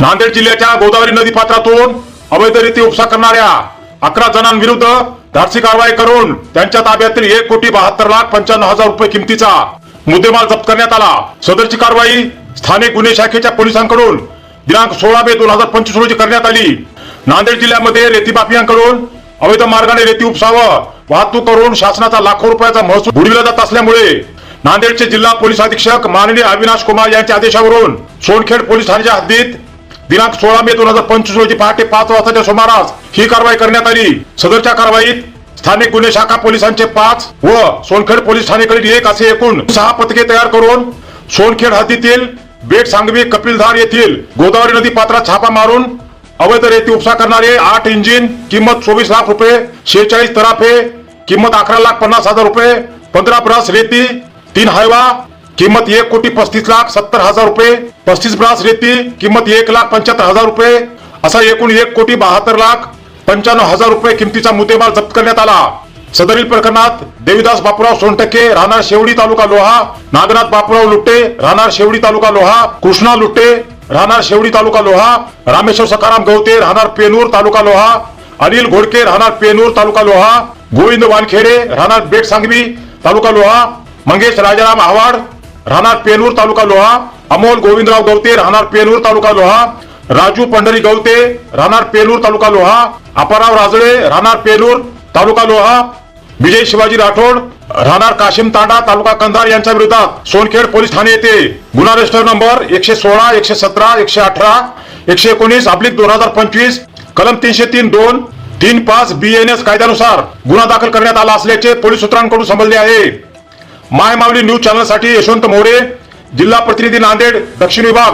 नांदेड जिल्ह्याच्या गोदावरी नदी पात्रातून अवैधरित्या उपसा करणाऱ्या अकरा जणांविरुद्ध धाडसी कारवाई करून त्यांच्या ताब्यातील एक कोटी बहात्तर लाख पंच्याण्णव हजार रुपये किमतीचा मुद्देमाल जप्त करण्यात आला. सदरची कारवाई स्थानिक गुन्हे शाखेच्या पोलिसांकडून दिनांक सोळा मे दोन हजार पंचवीस रोजी करण्यात आली. नांदेड जिल्ह्यामध्ये रेती माफियांकडून अवैध मार्गाने रेती उपसावं वाहतूक करून शासनाचा लाखो रुपयाचा महसूल बुडविला जात असल्यामुळे नांदेडचे जिल्हा पोलीस अधीक्षक माननीय अविनाश कुमार यांच्या आदेशावरून सोनखेड पोलीस ठाण्याच्या हद्दीत दिनांक सोळा मे दोन हजार पंचवीस रोजी पहाटे पाच वाजताच्या सुमारास ही कारवाई करण्यात आली. सदरच्या कारवाईत स्थानिक गुन्हे शाखा पोलिसांचे पाच व सोनखेड पोलीस ठाणेकडील एक असे एकूण सहा पथके तयार करून सोनखेड हद्दीतील बेट सांगवी कपिलधार येथील गोदावरी नदी पात्रात छापा मारून अवैध रेती उपसा करणारे आठ इंजिन किंमत चोवीस लाख रुपये शेहेचाळीस तराफे किंमत अकरा लाख पन्नास हजार रुपये पंधरा ब्रास रेती तीन हायवा किंमत एक कोटी पस्तीस लाख सत्तर हजार रुपये. पस्तीस ब्रास रेती किंमत एक लाख पंच्याहत्तर हजार रुपये. असा एकूण एक कोटी बहात्तर लाख पंच्याण्णव हजार रुपये किमतीचा मुद्देमाल जप्त करण्यात आला. सदरील प्रकरणात देवीदास बापूराव सोनटक्के राहणार शेवडी तालुका लोहा. नागनाथ बापूराव लुट्टे राहणार शेवडी तालुका लोहा. कृष्णा लुट्टे राहणार शेवडी तालुका लोहा. रामेश्वर सकाराम गवते राहणार पेनूर तालुका लोहा. अनिल घोडके राहणार पेनूर तालुका लोहा. गोविंद वानखेडे राहणार बेट सांगवी तालुका लोहा. मंगेश राजाराम आव्हाड राहणार पेनूर तालुका लोहा अमोल गोविंदराव गवते राहणार पेनूर तालुका लोहा राजू पंढरी गवते राहणार पेनूर तालुका लोहा अपाराव राजळे राहणार पेनूर तालुका लोहा विजय शिवाजी राठोड राहणार काशिम तांडा तालुका कंधार यांच्या विरोधात सोनखेड पोलीस ठाणे येथे गुन्हा रजिस्टर नंबर एकशे सोळा एकशे सतरा एकशे अठरा एकशे एकोणीस अब्लिक दोन हजार पंचवीस कलम तीनशे तीन दोन तीन पाच बी एन एस कायद्यानुसार गुन्हा दाखल करण्यात आला असल्याचे पोलीस सूत्रांकडून समजले आहे. माय मावली न्यूज चॅनलसाठी यशवंत मोरे जिल्हा प्रतिनिधी नांदेड दक्षिण विभाग.